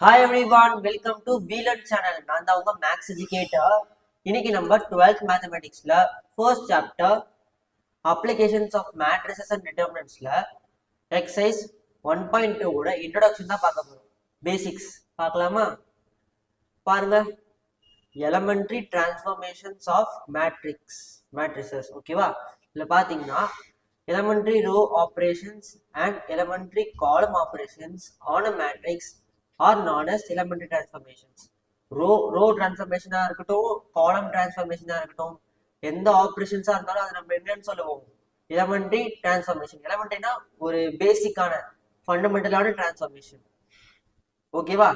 Hi everyone welcome to வீலன் channel நான் தான் உங்க மேக்ஸ் எஜுகேட்டர் இன்னைக்கு நம்ம twelfth மேத்தமெட்டிக்ஸ்ல first chapter applications of matrices and டிட்டர்மினன்ட்ஸ்ல exercise one point டூவோட இன்ட்ரடக்ஷன் தான் பார்க்க போறோம். பேசிக்ஸ் பார்க்கலாமா? பாருங்க. Elementary transformations of matrix matrices ஓகேவா இதில் பார்த்தீங்கன்னா elementary row operations and elementary column operations on a matrix are known as element transformation row row டிரான்ஸ்ஃபர்மேஷனாக இருக்கட்டும் காலம் டிரான்ஸ்ஃபர்மேஷனாக இருக்கட்டும் எந்த ஆப்ரேஷன்ஸாக இருந்தாலும் அது நம்ம என்னன்னு சொல்லுவோம். எலமெண்ட்ரி டிரான்ஸ்ஃபர்மேஷன் எலமெண்ட்ரினா ஒரு பேசிக்கான ஃபண்டமெண்டலான டிரான்ஸ்ஃபர்மேஷன் ஓகேவா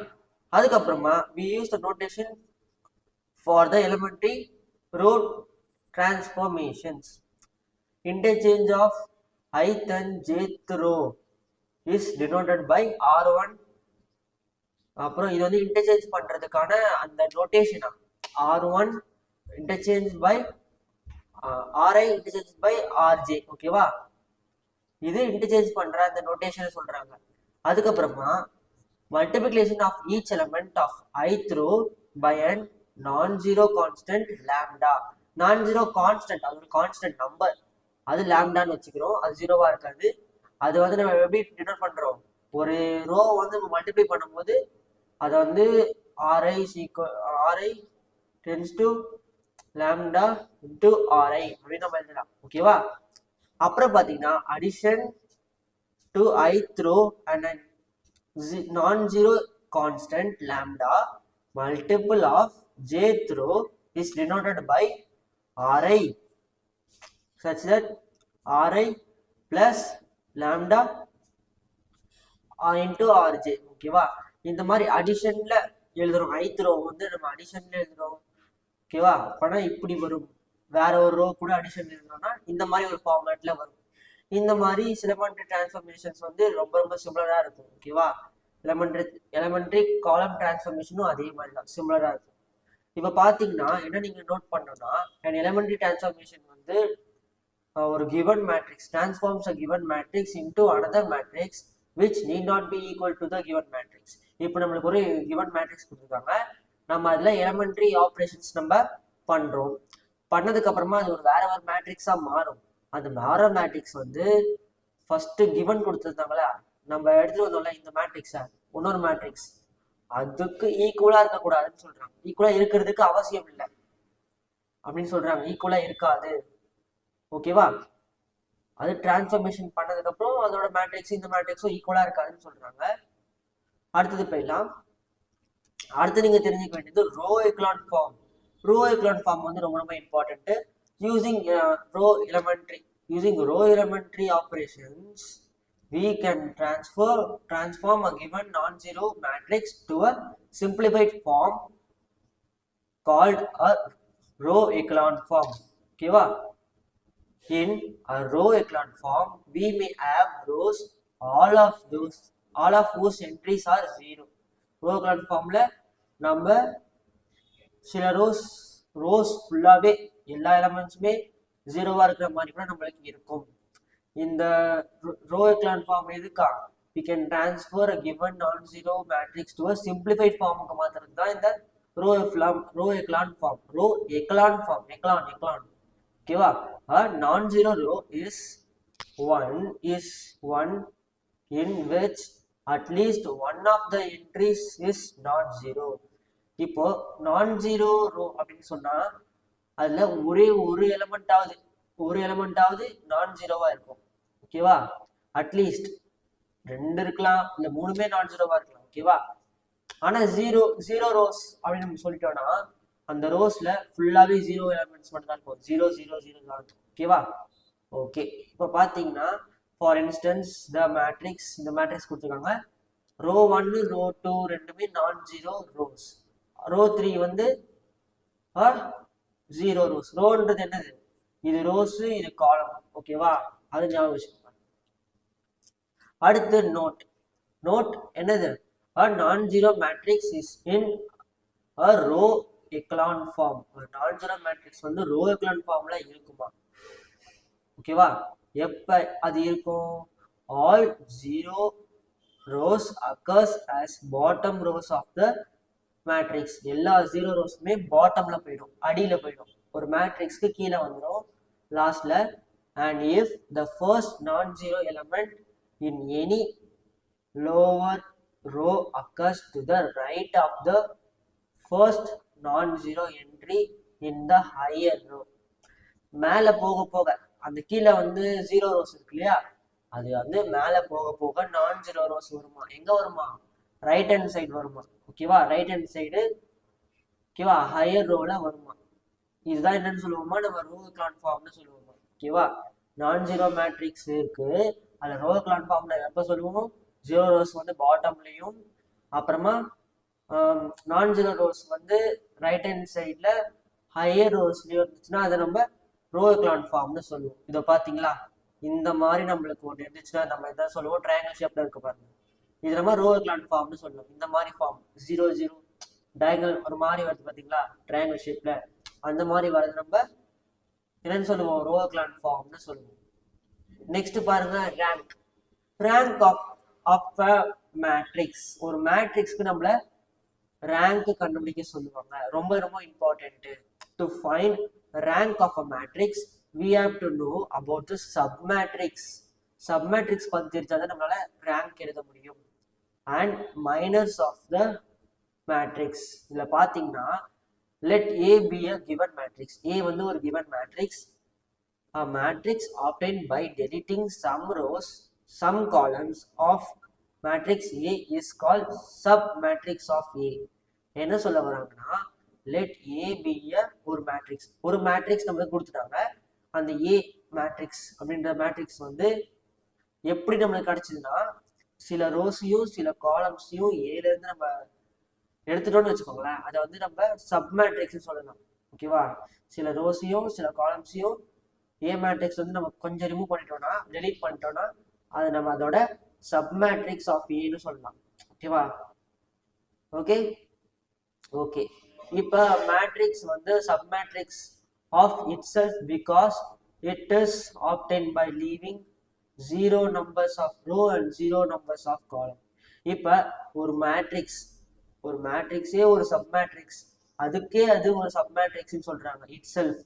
அதுக்கப்புறமா we use the notation for the elementary row transformations interchange of ith and jth row is denoted by r1 அப்புறம் இது வந்து இன்டர்சேஞ்ச் பண்றதுக்கான அந்த நோட்டேஷனா R one interchange by R i interchange by R j ஓகேவா இது interchange பண்ற அந்த நோட்டேஷனை சொல்றாங்க. அதுக்கப்புறமா multiplication of each element of i th row by and non zero constant lambda non zero constant அது ஒரு கான்ஸ்டன்ட் நம்பர் அது லேம்டான்னு வச்சுக்கிறோம். அது ஜீரோவா இருக்காது. அது வந்து நம்ம எப்படி டினோட் பண்றோம்? ஒரு ரோ வந்து நம்ம மல்டிப்ளை பண்ணும்போது அதை வந்து R i சீக்வ R i tends to lambda into R i அப்படின்னு நம்ம எழுதலாம். ஓகேவா அப்புறம் பார்த்தீங்கன்னா addition to i th row and non zero constant lambda multiple of j th row is denoted by R i such that Ri plus lambda uh, into Rj ஓகேவா இந்த மாதிரி அடிஷன்ல எழுதுறோம். ஐத் ரோ வந்து நம்ம அடிஷன்ல எழுதுறோம். ஓகேவா அப்பனா இப்படி வரும். வேற ஒரு ரோ கூட அடிஷன் எழுதுறோம்னா இந்த மாதிரி ஒரு ஃபார்மேட்ல வரும். இந்த மாதிரி சிலமெண்ட்ரி டிரான்ஸ்ஃபர்மேஷன்ஸ் வந்து ரொம்ப ரொம்ப சிமிலரா இருக்கும். ஓகேவா எலமெண்ட்ரி எலமெண்ட்ரி காலம் டிரான்ஸ்ஃபர்மேஷனும் அதே மாதிரி தான். சிமிலரா இருக்கும். இப்போ பார்த்தீங்கன்னா என்ன நீங்க நோட் பண்ணோம்னா அண்ட் எலமெண்ட்ரி டிரான்ஸ்ஃபர்மேஷன் வந்து ஒரு given matrix transforms a given matrix into another matrix which need not be equal to the given matrix இப்போ நம்மளுக்கு ஒரு கிவன் மேட்ரிக்ஸ் கொடுத்துருக்காங்க. நம்ம அதுல எலமெண்ட்ரி ஆப்ரேஷன்ஸ் நம்ம பண்றோம். பண்ணதுக்கு அப்புறமா அது ஒரு வேற ஒரு மேட்ரிக்ஸா மாறும். அந்த மாற மேட்ரிக்ஸ் வந்து ஃபர்ஸ்ட் கிவன் கொடுத்துருந்தாங்களா? நம்ம எடுத்துட்டு வந்தோம்ல இந்த மேட்ரிக்ஸை இன்னொரு மேட்ரிக்ஸ் அதுக்கு ஈக்குவலா இருக்கக்கூடாதுன்னு சொல்றாங்க. ஈக்குவலா இருக்கிறதுக்கு அவசியம் இல்லை. அப்படின்னு சொல்றாங்க. ஈக்குவலா இருக்காது. ஓகேவா அது டிரான்ஸ்ஃபர்மேஷன் பண்ணதுக்கப்புறம் அதோட மேட்ரிக்ஸ் இந்த மேட்ரிக்ஸும் ஈக்குவலாக இருக்காதுன்னு சொல்கிறாங்க அடுத்தது போயிடலாம். அடுத்து நீங்கள் தெரிஞ்சுக்க வேண்டியது row echelon form row echelon form வந்து ரொம்ப ரொம்ப important using row elementary using row elementary operations we can transfer transform a given non-zero matrix to a simplified form called a row echelon form. ஓகேவா in a row echelon form we may have rows all of those all of whose entries are zero row echelon formல நம்ம சில rose rose ஃபுல்லாவே எல்லா எலமெண்ட்ஸுமே ஜீரோவா இருக்கிற மாதிரி கூட நம்மளுக்கு இருக்கும் இந்த ரோ எக்லான் ஃபார்ம் எதுக்கா we can transfer a given non-zero matrix to a simplified form மாத்துறது தான் இந்த row echelon row echelon form row echelon form echelon echelon ஓகேவா a non-zero row is one is one in which at least one of the entries is zero. இப்போ non zero row அப்படின்னு சொன்னா அதுல ஒரே ஒரு எலமெண்டாவது ஒரு எலமெண்டாவது நான் ஜீரோவா இருக்கும். ஓகேவா அட்லீஸ்ட் ரெண்டு இருக்கலாம் இல்ல மூணுமே நான் ஜீரோவா இருக்கலாம். ஓகேவா ஆனா ஜீரோ ஜீரோ ரோஸ் அப்படின்னு நம்ம சொல்லிட்டோம்னா அந்த ரோஸ்ல ஃபுல்லாவே ஜீரோ எலமெண்ட்ஸ் மட்டும் தான் இருக்கும். ஜீரோ ஜீரோ ஜீரோ தான் இருக்கும் ஓகேவா ஓகே இப்போ பாத்தீங்கன்னா ஃபார் இன்ஸ்டன்ஸ் த மேட்ரிக்ஸ் இந்த மேட்ரிக்ஸ் கொடுத்துருக்காங்க. ரோ ஒன்னு ரோ டூ ரெண்டுமே non zero rows row three வந்து ஜீரோ ரோஸ் ரோன்றது என்னது? இது ரோஸ் இது காலம் ஓகேவா அது ஞாபகம் வச்சுக்கோங்க. அடுத்து நோட் நோட் என்னது? A non zero matrix is in a row echelon form ஒரு நான்ஜரோ மேட்ரிக்ஸ் வந்து ரோ எக்லான் ஃபார்ம்ல இருக்குமா ஓகேவா எப்ப அது இருக்கும் all zero rows occurs as bottom rows of the matrix எல்லா ஜீரோ ரோஸுமே பாட்டம்ல போயிடும் அடியில போயிடும் ஒரு மேட்ரிக்ஸ்க்கு கீழே வந்துடும் லாஸ்ட்ல and if the first non zero element in any lower row occurs to the right of the first non-zero entry in the higher row. மேல போக போக அந்த கீழே வந்து ஜீரோ ரோஸ் இருக்கு இல்லையா? அது வந்து மேல போக போக நான் ஜீரோ ரோஸ் வருமா? எங்க வருமா? ரைட் ஹேண்ட் சைடு வருமா? ஓகேவா ரைட் ஹேண்ட் சைடு ஓகேவா ஹையர் ரோல வருமா? இதுதான் என்னன்னு சொல்லுவோமா? நம்ம ரோ கிளான் ஃபார்ம்னு சொல்லுவோமா? ஓகேவா நான் ஜீரோ மேட்ரிக்ஸ் இருக்கு. அதில் ரோ கிளான் ஃபார்ம்ல எப்போ சொல்லுவோம்? ஜீரோ ரோஸ் வந்து பாட்டம்லையும் அப்புறமா நான் ஜீரோ ரோஸ் வந்து ரைட் ஹேண்ட் சைடில் ஹையர் ரோஸ்லேயும் இருந்துச்சுன்னா அதை நம்ம ரோ கிளான் ஃபார்ம்னு சொல்லுவோம். இதை பார்த்தீங்களா? இந்த மாதிரி நம்மளுக்கு ஒன்று இருந்துச்சுன்னா நம்ம எதாவது சொல்லுவோம். ட்ரையாங்கல் ஷேப்பில் இருக்க பாருங்க. இது நம்ம ரோ கிளான் ஃபார்ம்னு சொல்லுவோம். இந்த மாதிரி ஃபார்ம் ஜீரோ ஜீரோ டயங்கல் ஒரு மாதிரி வருது பார்த்தீங்களா? ட்ரையாங்கல் ஷேப்பில் அந்த மாதிரி வர்றது நம்ம என்னன்னு சொல்லுவோம்? ரோ கிளான் ஃபார்ம்னு சொல்லுவோம். நெக்ஸ்ட் பாருங்க rank rank of of matrix ஒரு மேட்ரிக்ஸ்க்கு நம்மள ரேங்க் கண்டுபிடிக்க சொல்லுவாங்க. ரொம்ப ரொம்ப important to find rank of a matrix we have to know about the sub matrix sub matrix பத்தி தெரிஞ்சாதான் நம்மளால ரேங்க் எழுத முடியும். And minors of the matrix இதில் பார்த்தீங்கன்னா let A be a given matrix A வந்து ஒரு given matrix a matrix obtained by deleting some rows some columns of matrix A is call sub matrix of A என்ன சொல்ல வராங்கன்னா let A be ஒரு matrix ஒரு matrix நம்மளுக்கு கொடுத்துட்டாங்க? அந்த ஏ மேட்ரிக்ஸ் அப்படின்ற மேட்ரிக்ஸ் வந்து எப்படி நம்மளுக்கு கிடைச்சதுன்னா சில ரோஸையும் சில காலம்ஸையும் ஏல இருந்து நம்ம எடுத்துட்டோம்னு வச்சுக்கோங்களேன். அதை வந்து நம்ம சப் மேட்ரிக்ஸ் சொல்லலாம். ஓகேவா சில ரோஸையும் சில காலம்ஸையும் ஏ மேட்ரிக்ஸ் வந்து நம்ம கொஞ்சம் ரிமூவ் பண்ணிட்டோம்னா டெலீட் பண்ணிட்டோம்னா அது நம்ம அதோட சப் மேட்ரிக்ஸ் ஆஃப் ஏன்னு சொல்லலாம். ஓகேவா ஓகே ஓகே இப்போ மேட்ரிக்ஸ் வந்து sub matrix of it self because it is obtained by leaving zero numbers of row and zero numbers of column இப்போ ஒரு மேட்ரிக்ஸ் ஒரு மேட்ரிக்ஸே ஒரு சப் மேட்ரிக்ஸ் அதுக்கே அது ஒரு சப் மேட்ரிக்ஸ்னு சொல்றாங்க இட் செல்ஃப்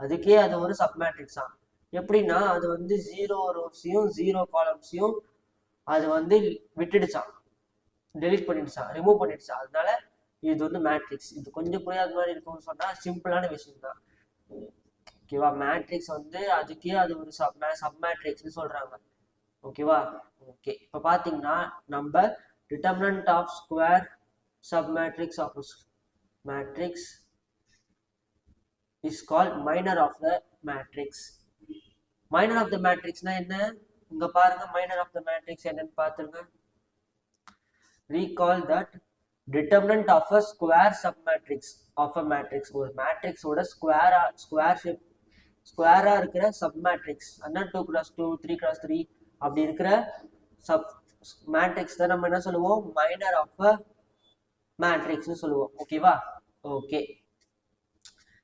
அதுக்கே அது ஒரு சப் மேட்ரிக்ஸ் தான் எப்படின்னா அது வந்து ஜீரோ ரோஸையும் ஜீரோ காலம்ஸையும் அது வந்து விட்டுடுச்சான் டெலிட் பண்ணிடுச்சான் ரிமூவ் பண்ணிடுச்சான் அதனால இது வந்து மேட்ரிக்ஸ் இது கொஞ்சம் புரியாத மாதிரி இருக்கும்னு சொன்னால் சிம்பிளான விஷயம் தான் ஓகேவா மேட்ரிக்ஸ் வந்து அதுக்கே அது ஒரு சப் சப் மேட்ரிக்ஸ்னு சொல்கிறாங்க ஓகேவா ஓகே இப்போ பார்த்தீங்கன்னா நம்ம determinant of square sub matrix of matrix is call minor of the matrix minor of the மேட்ரிக்ஸ்னா என்ன? இங்க பாருங்க மைனர் ஆஃப் த மேட்ரிக்ஸ் என்னன்னு பாத்துருங்க. Recall that determinant of a square sub matrix of a matrix ஒரு மேட்ரிக்ஸோட ஸ்கொயரா square shape ஸ்கொயரா இருக்கிற சப் மேட்ரிக்ஸ் அண்ணா two cross two three cross three அப்படி இருக்கிற சப் மேட்ரிக்ஸ் தான் நம்ம என்ன சொல்லுவோம்? மைனர் ஆஃப் அ மேட்ரிக்ஸ்னு சொல்லுவோம். ஓகேவா ஓகே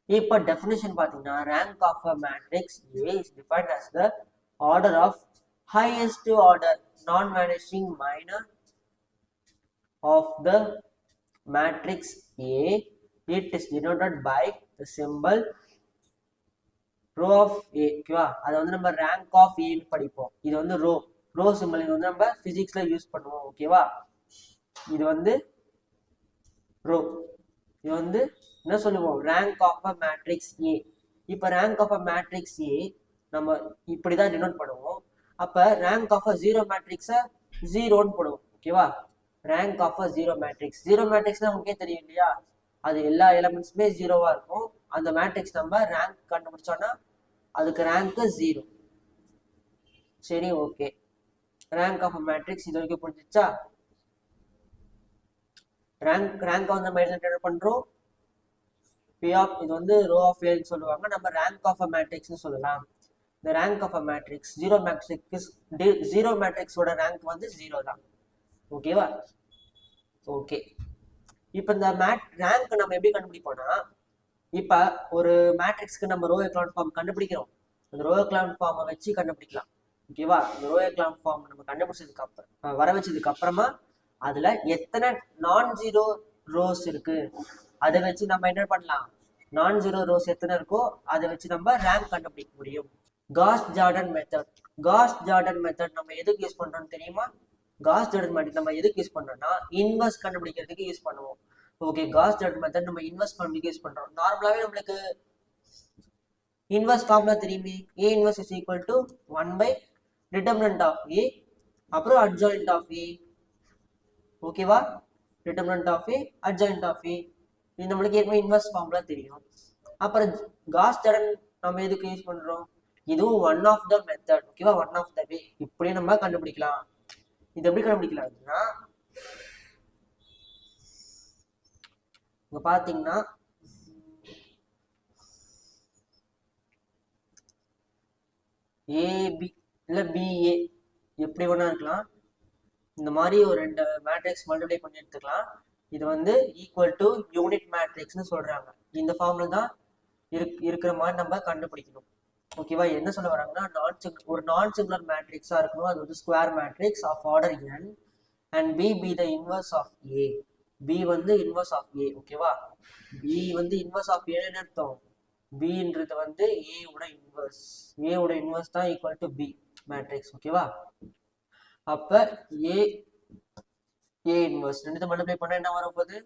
இப்போ டெஃபினிஷன் பார்த்தீங்கன்னா rank of a matrix A is defined as the order of highest order non vanishing minor of the matrix A It is denoted by the simple rho of A ஓகேவா அதை வந்து நம்ம rank of ஏன்னு படிப்போம். இது வந்து row row simple இது வந்து நம்ம ஃபிசிக்ஸில் யூஸ் பண்ணுவோம் ஓகேவா இது வந்து ரோ இது வந்து என்ன சொல்லுவோம்? Rank of a matrix A இப்போ rank of a matrix A நம்ம இப்படி தான் டினோட் பண்ணுவோம். அப்போ ரேங்க் ஆஃப் அ ஜீரோ மேட்ரிக்ஸை ஜீரோன்னு போடுவோம் ஓகேவா rank of a zero matrix zero மேட்ரிக்ஸ்னா உங்களுக்கே தெரியும் இல்லையா? அது எல்லா எலமெண்ட்ஸுமே ஜீரோவா இருக்கும். அந்த மேட்ரிக்ஸ் நம்ம ரேங்க் கண்டுபிடிச்சோன்னா அதுக்கு ரேங்க் ஜீரோ சரி ஓகே ரேங்க் ஆஃப் மேட்ரிக்ஸ் இது வரைக்கும் புரிஞ்சிச்சா? ரேங்க் ரேங்க் வந்து நம்ம என்ன பண்றோம்? பி ஆஃப் இது வந்து ரோ ஆஃப் ஏன்னு சொல்லுவாங்க. நம்ம ரேங்க் ஆஃப் மேட்ரிக்ஸ்னு சொல்லலாம். இந்த rank of a matrix zero matrix zero மேட்ரிக்ஸோட rank வந்து ஜீரோ தான். ஓகேவா ஓகே இப்போ இந்த மேட் ரேங்க் நம்ம எப்படி கண்டுபிடிப்போம்னா இப்போ ஒரு மேட்ரிக்ஸ்க்கு நம்ம ரோ எக்லான் ஃபார்ம் கண்டுபிடிக்கிறோம். அந்த ரோ எக்லான் ஃபார்மை வச்சு கண்டுபிடிக்கலாம். ஓகேவா இந்த ரோ எக்லான் ஃபார்ம் நம்ம கண்டுபிடிச்சதுக்கு அப்புறம் வர வச்சதுக்கு அப்புறமா அதுல எத்தனை நான் ஜீரோ ரோஸ் இருக்கு? அதை வச்சு நம்ம என்ன பண்ணலாம்? நான் ஜீரோ ரோஸ் எத்தனை இருக்கோ அதை வச்சு நம்ம ரேங்க் கண்டுபிடிக்க முடியும். Gauss Jordan method Gauss Jordan method நம்ம எதுக்கு யூஸ் பண்றோம்னு தெரியுமா? காஸ் ஜார்டன் மெத்தட் நம்ம எதுக்கு யூஸ் பண்றோம்னா இன்வெஸ்ட் கண்டுபிடிக்கிறதுக்கு யூஸ் பண்ணுவோம். ஓகே காஸ் ஜார்டன் மெத்தட் நம்ம இன்வெஸ்ட் பண்ணுறதுக்கு யூஸ் பண்றோம். நார்மலாவே நம்மளுக்கு இன்வெஸ்ட் ஃபார்முலா தெரியுமே. A invest is equal to one by determinant of A அப்புறம் அட்ஜாயிண்ட் ஆஃப் ஏ ஓகேவா determinant of A adjoint of A இது நம்மளுக்கு ஏற்கனவே இன்வெஸ்ட் ஃபார்முலா தெரியும். அப்புறம் காஸ் ஜார்டன் நம்ம எதுக்கு யூஸ் பண்றோம்? இதுவும் ஒன் ஆஃப் த மெத்தட் ஓகேவா ஒன் ஆஃப் த வே இப்படியே நம்ம கண்டுபிடிக்கலாம். இது எப்படி கண்டுபிடிக்கலாம் இங்க பாத்தீங்கன்னா ஏபி இல்ல பிஏ எப்படி வேணா இருக்கலாம். இந்த மாதிரி ஒரு ரெண்டு மேட்ரிக்ஸ் மல்டிப்ளை பண்ணி எடுத்துக்கலாம். இது வந்து ஈக்குவல் டு யூனிட் மேட்ரிக்ஸ்னு சொல்றாங்க. இந்த ஃபார்ம்ல தான் இருக் இருக்கிற மாதிரி நம்ம கண்டுபிடிக்கணும். ஓகேவா என்ன சொல்ல வராங்கன்னா நான் ஒரு நான் சிங்குலர் மேட்ரிக்ஸாக இருக்கணும். அது வந்து square matrix of order n and B B the inverse of A B வந்து இன்வர்ஸ் ஆஃப் ஏ ஓகேவா பி வந்து இன்வர்ஸ் ஆஃப் ஏன்னு அர்த்தம்? பின்றது வந்து ஏ உட இன்வர்ஸ் ஏ உட இன்வர்ஸ் தான் ஈக்குவல் டு பி மேட்ரிக்ஸ் ஓகேவா அப்ப ஏ ஏ இன்வர்ஸ் ரெண்டு மல்டிப்ளை பண்ணா என்ன வரப்போகுது?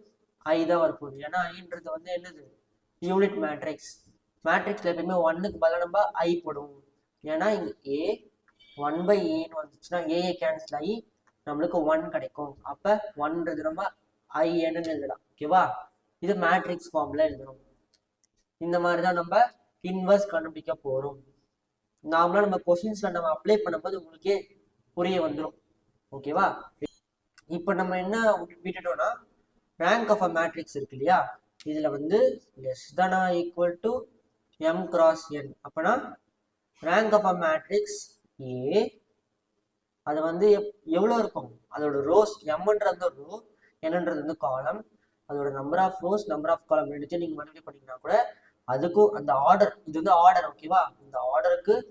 ஐ தான் வரப்போகுது. ஏன்னா ஐன்றது வந்து என்னது? யூனிட் மேட்ரிக்ஸ் மேட்ரிக்ஸ்ல எப்பயுமே ஒன்னுக்கு பதிலாக நம்ம ஐ போடுவோம். ஏன்னா இங்க ஏ ஒன் பை ஏன்னு வந்துச்சுன்னா ஏஏ கேன்சல் ஆகி நம்மளுக்கு ஒன் கிடைக்கும். அப்ப ஒன்றது நம்ம ஐ எழுதலாம். ஓகேவா இது மேட்ரிக்ஸ் ஃபார்ம்ல எழுதணும். இந்த மாதிரி தான் நம்ம இன்வர்ஸ் கண்டுபிடிக்க போறோம். நார்மலா நம்ம கொஸ்டின்ஸ்ல நம்ம அப்ளை பண்ணும்போது உங்களுக்கே புரிய வந்துடும் ஓகேவா இப்போ நம்ம என்ன விட்டுட்டோம்னா ரேங்க் ஆஃப் அ மேட்ரிக்ஸ் இருக்கு இல்லையா? இதுல வந்து less than equal to m cross n அப்பனா rank of a matrix A அது வந்து எப்- இருக்கும்? அதோட ரோஸ் எம்ன்றது ரோ என்னன்றது வந்து காலம் அதோட number of rows number of column ரெண்டுத்தையும் நீங்கள் மல்டிப்ளை பண்ணீங்கன்னா கூட அதுக்கும் அந்த ஆர்டர் இது வந்து ஆர்டர் ஓகேவா இந்த ஆர்டருக்கு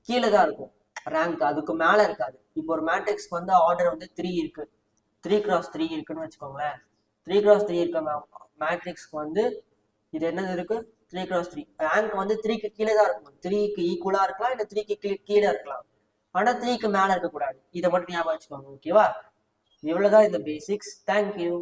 கீழே தான் இருக்கும். ரேங்க் அதுக்கு மேலே இருக்காது. இப்போ ஒரு மேட்ரிக்ஸ்க்கு வந்து ஆர்டர் வந்து த்ரீ இருக்கு. த்ரீ கிராஸ் த்ரீ இருக்குன்னு வச்சுக்கோங்களேன். த்ரீ கிராஸ் த்ரீ இருக்க மேட்ரிக்ஸ்க்கு வந்து இது என்னது இருக்கு? த்ரீ க்ராஸ் த்ரீ ரேங்க் வந்து த்ரீக்கு கீழே தான் இருக்கும் த்ரீக்கு ஈக்குவலா இருக்கலாம் இல்ல த்ரீக்கு கீழே இருக்கலாம். ஆனா த்ரீக்கு மேல இருக்கக்கூடாது. இதை மட்டும் ஞாபகம் வச்சுக்கோங்க ஓகேவா இவ்வளவுதான் இந்த பேசிக்ஸ் தேங்க்யூ